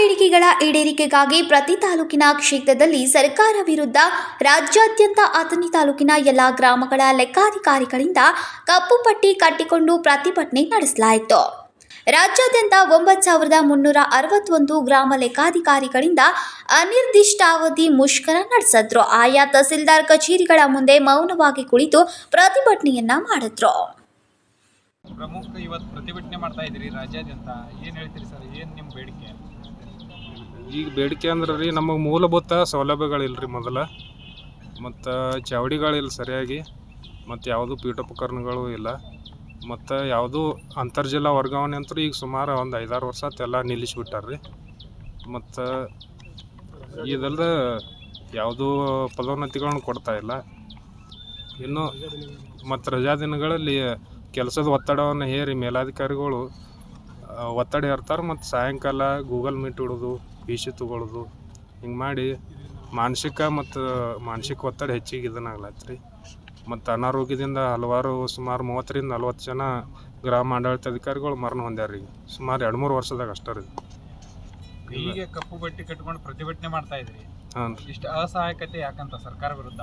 ಬೇಡಿಕೆಗಳ ಈಡೇರಿಕೆಗಾಗಿ ಪ್ರತಿ ತಾಲೂಕಿನ ಕ್ಷೇತ್ರದಲ್ಲಿ ಸರ್ಕಾರ ವಿರುದ್ಧ ರಾಜ್ಯಾದ್ಯಂತ ಅಥಣಿ ತಾಲೂಕಿನ ಎಲ್ಲ ಗ್ರಾಮಗಳ ಲೆಕ್ಕಾಧಿಕಾರಿಗಳಿಂದ ಕಪ್ಪು ಪಟ್ಟಿ ಕಟ್ಟಿಕೊಂಡು ಪ್ರತಿಭಟನೆ ನಡೆಸಲಾಯಿತು. ರಾಜ್ಯಾದ್ಯಂತ ಒಂಬತ್ತು ಸಾವಿರದ ಮುನ್ನೂರ ಅರವತ್ತೊಂದು ಗ್ರಾಮ ಲೆಕ್ಕಾಧಿಕಾರಿಗಳಿಂದ ಅನಿರ್ದಿಷ್ಟಾವಧಿ ಮುಷ್ಕರ ನಡೆಸಿದ್ರು. ಆಯಾ ತಹಸೀಲ್ದಾರ್ ಕಚೇರಿಗಳ ಮುಂದೆ ಮೌನವಾಗಿ ಕುಳಿತು ಪ್ರತಿಭಟನೆಯನ್ನ ಮಾಡಿದ್ರು. ಪ್ರಮುಖ ಇವತ್ತು ಪ್ರತಿಭಟನೆ ಮಾಡ್ತಾ ಇದ್ದೀರಿ ರಾಜ್ಯಾದ್ಯಂತ. ಏನು ಹೇಳ್ತೀರಿ ಸರ್? ಏನು ನಿಮ್ಮ ಬೇಡಿಕೆ? ಈಗ ಬೇಡಿಕೆ ಅಂದ್ರೆ ರೀ ನಮಗೆ ಮೂಲಭೂತ ಸೌಲಭ್ಯಗಳಿಲ್ಲ ರೀ ಮೊದಲ. ಮತ್ತು ಚಾವಡಿಗಳಿಲ್ಲ ಸರಿಯಾಗಿ. ಮತ್ತು ಯಾವುದು ಪೀಠೋಪಕರಣಗಳು ಇಲ್ಲ. ಮತ್ತು ಯಾವುದು ಅಂತರ್ಜಲ ವರ್ಗಾವಣೆ ಅಂತೂ ಈಗ ಸುಮಾರು ಒಂದು ಐದಾರು ವರ್ಷ ಎಲ್ಲ ನಿಲ್ಲಿಸಿಬಿಟ್ಟಾರ ರೀ ಮತ್ತು ಇದಲ್ಲದೆ ಯಾವುದೂ ಪದೋನ್ನತಿಗಳನ್ನು ಕೊಡ್ತಾ ಇಲ್ಲ. ಇನ್ನು ಮತ್ತು ರಜಾ ದಿನಗಳಲ್ಲಿ ಕೆಲಸದ ಒತ್ತಡವನ್ನು ಹೇರಿ ಮೇಲಾಧಿಕಾರಿಗಳು ಒತ್ತಡ ಹೇರ್ತಾರೆ ಮತ್ತು ಸಾಯಂಕಾಲ ಗೂಗಲ್ ಮೀಟ್ ಇಡೋದು. ಪಿ ಸಿ ತೊಗೊಳೋದು. ಹಿಂಗೆ ಮಾಡಿ ಮಾನಸಿಕ ಮತ್ತು ಮಾನಸಿಕ ಒತ್ತಡ ಹೆಚ್ಚಿಗೆ ಇದನ್ನಾಗ್ಲತ್ತ ರೀ. ಮತ್ತು ಅನಾರೋಗ್ಯದಿಂದ ಹಲವಾರು ಸುಮಾರು ಮೂವತ್ತರಿಂದ ನಲ್ವತ್ತು ಜನ ಗ್ರಾಮ ಆಡಳಿತ ಅಧಿಕಾರಿಗಳು ಮರಣ ಹೊಂದ್ಯಾರ ಈಗ ಸುಮಾರು ಎರಡು ಮೂರು ವರ್ಷದಾಗ ಅಷ್ಟೇ ರೀ. ಹೀಗೆ ಕಪ್ಪು ಬಟ್ಟೆ ಕಟ್ಕೊಂಡು ಪ್ರತಿಭಟನೆ ಮಾಡ್ತಾ ಇದ್ರಿ. ಹಾಂ. ಇಷ್ಟು ಅಸಹಾಯಕತೆ ಯಾಕಂತ ಸರ್ಕಾರ ವಿರುದ್ಧ?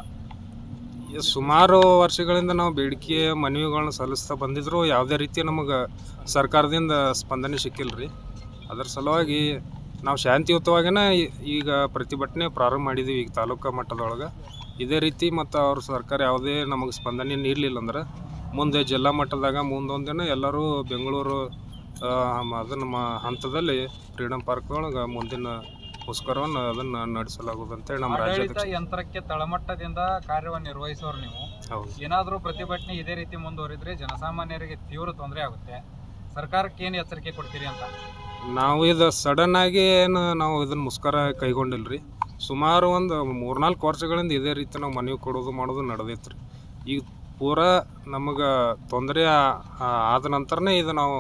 ಸುಮಾರು ವರ್ಷಗಳಿಂದ ನಾವು ಬೇಡಿಕೆ ಮನವಿಗಳನ್ನ ಸಲ್ಲಿಸ್ತಾ ಬಂದಿದ್ರು. ಯಾವುದೇ ರೀತಿ ನಮಗೆ ಸರ್ಕಾರದಿಂದ ಸ್ಪಂದನೆ ಸಿಕ್ಕಿಲ್ಲ ರೀ ಅದರ ಸಲುವಾಗಿ ನಾವು ಶಾಂತಿಯುತವಾಗಿನ ಈಗ ಪ್ರತಿಭಟನೆ ಪ್ರಾರಂಭ ಮಾಡಿದ್ದೀವಿ ಈಗ ತಾಲೂಕು ಮಟ್ಟದೊಳಗೆ. ಇದೇ ರೀತಿ ಮತ್ತು ಅವ್ರ ಸರ್ಕಾರ ಯಾವುದೇ ನಮಗೆ ಸ್ಪಂದನೆ ನೀಡಲಿಲ್ಲ ಅಂದ್ರೆ ಮುಂದೆ ಜಿಲ್ಲಾ ಮಟ್ಟದಾಗ ಮುಂದೊಂದು ದಿನ ಎಲ್ಲರೂ ಬೆಂಗಳೂರು ಅದು ನಮ್ಮ ಹಂತದಲ್ಲಿ ಫ್ರೀಡಮ್ ಪಾರ್ಕ್ದೊಳಗೆ ಮುಂದಿನ ಮುಷ್ಕರವನ್ನು ಅದನ್ನು ನಡೆಸಲಾಗುವುದು ಅಂತೇಳಿ ನಮ್ಮ ಆಡಳಿತ ಯಂತ್ರಕ್ಕೆ ತಳಮಟ್ಟದಿಂದ ಕಾರ್ಯವನ್ನು ನಿರ್ವಹಿಸೋರು ನೀವು. ಹೌದು. ಏನಾದರೂ ಪ್ರತಿಭಟನೆ ಇದೇ ರೀತಿ ಮುಂದುವರಿದ್ರೆ ಜನಸಾಮಾನ್ಯರಿಗೆ ತೀವ್ರ ತೊಂದರೆ ಆಗುತ್ತೆ. ಸರ್ಕಾರಕ್ಕೆ ಏನು ಎಚ್ಚರಿಕೆ ಕೊಡ್ತೀರಿ ಅಂತ? ನಾವು ಇದು ಸಡನ್ ಆಗಿ ಏನು ನಾವು ಇದನ್ನು ಮುಸ್ಕರ ಕೈಗೊಂಡಿಲ್ಲ ರೀ ಸುಮಾರು ಒಂದು ಮೂರ್ನಾಲ್ಕು ವರ್ಷಗಳಿಂದ ಇದೇ ರೀತಿ ನಾವು ಮನವಿ ಕೊಡೋದು ಮಾಡೋದು ನಡೆದೈತೆ ರೀ ಈಗ ಪೂರ ನಮಗೆ ತೊಂದರೆ ಆದ ನಂತರನೇ ಇದು ನಾವು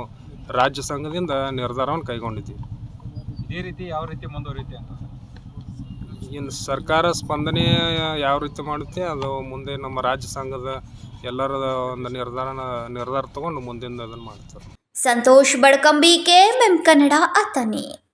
ರಾಜ್ಯ ಸಂಘದಿಂದ ನಿರ್ಧಾರವನ್ನು ಕೈಗೊಂಡಿದ್ದೀವಿ ಇದೇ ರೀತಿ ಯಾವ ರೀತಿ ಮುಂದುವರಿಯುತ್ತೆ ಅಂತ ಇನ್ನು ಸರ್ಕಾರ ಸ್ಪಂದನೆ ಯಾವ ರೀತಿ ಮಾಡುತ್ತೆ ಅದು ಮುಂದೆ ನಮ್ಮ ರಾಜ್ಯ ಸಂಘದ ಎಲ್ಲರ ಒಂದು ನಿರ್ಧಾರ ನಿರ್ಧಾರ ತಗೊಂಡು ಮುಂದಿನ ಅದನ್ನು ಮಾಡ್ತಾರೆ. ಸಂತೋಷ್ ಬಡ್ಕಂಬಿ ಎಂ ಕನ್ನಡ ಅಥಣಿ.